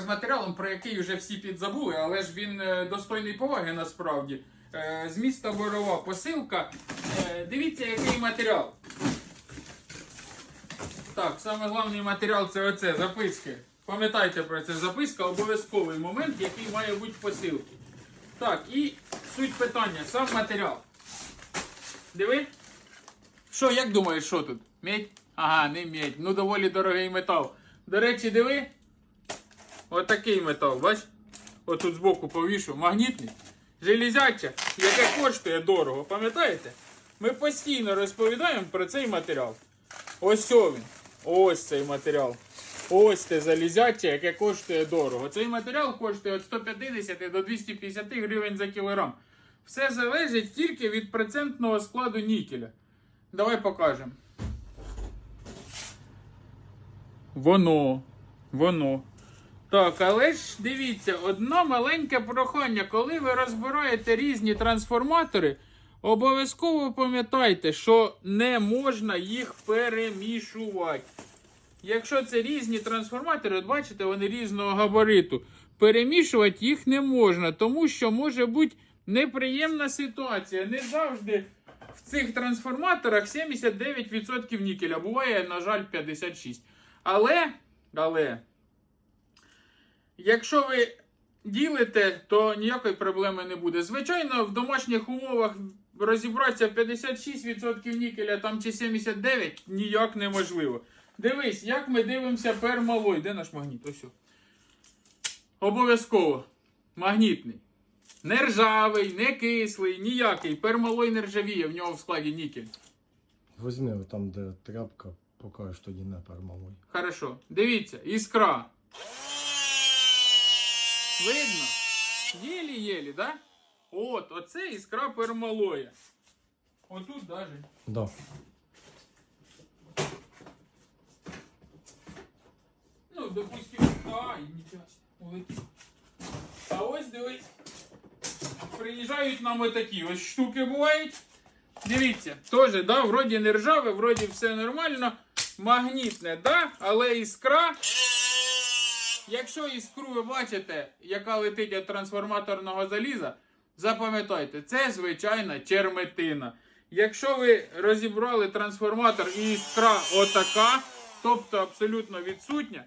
з матеріалом, про який вже всі підзабули, але ж він е, достойний поваги насправді. Е, З міста Борова посилка. Е, Дивіться, який матеріал. Так, саме головний матеріал це оце, записки. Пам'ятайте про це, записка обов'язковий момент, який має бути в посилці. Так, і суть питання, сам матеріал. Диви. Що, як думаєш, що тут? Медь? Ага, не медь. Ну доволі дорогий метал. До речі, диви. Отакий метал, бач? Отут збоку повішу. Магнітний. Железяча, яке коштує дорого, пам'ятаєте? Ми постійно розповідаємо про цей матеріал. Ось він. Ось цей матеріал. Ось це залізяче, яке коштує дорого. Цей матеріал коштує від 150 до 250 гривень за кілограм. Все залежить тільки від процентного складу нікеля. Давай покажемо. Воно. Воно. Так, але ж дивіться, одне маленьке прохання. Коли ви розбираєте різні трансформатори, обов'язково пам'ятайте, що не можна їх перемішувати. Якщо це різні трансформатори, от бачите, вони різного габариту. Перемішувати їх не можна, тому що може бути неприємна ситуація. Не завжди в цих трансформаторах 79% нікеля. Буває, на жаль, 56%. Але, але, якщо ви ділите, то ніякої проблеми не буде. Звичайно, в домашніх умовах розібратися 56% нікеля там чи 79% ніяк неможливо. Дивись, як ми дивимося пермалой. Де наш магніт? Ось. Обов'язково. Магнітний. Не ржавий, не кислий, ніякий. Пермалой не ржавіє, в нього в складі нікель. Возьми там, де тряпка, покажеш тоді не пермалой. Хорошо. Дивіться, іскра. Видно? Єлі-єлі, да? От, оце іскра пермалоя. Отут даже. Да. Ну, допустим, ай, нічого. улетів. А ось дивись. Приїжджають нам отакі ось штуки бувають. Дивіться, теж, да, вроді не ржаве, вроді все нормально. Магнітне, да, але іскра. Якщо іскру ви бачите, яка летить від трансформаторного заліза, запам'ятайте, це звичайна черметина. Якщо ви розібрали трансформатор і іскра отака, тобто абсолютно відсутня,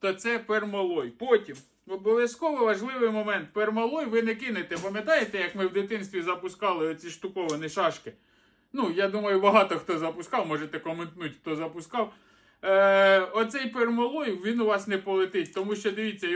то це пермалой. Потім обов'язково важливий момент. Пермалой ви не кинете. Пам'ятаєте, як ми в дитинстві запускали оці штуковані шашки? Ну, я думаю, багато хто запускав, можете коментнути, хто запускав. Е, оцей пермолой він у вас не полетить, тому що дивіться.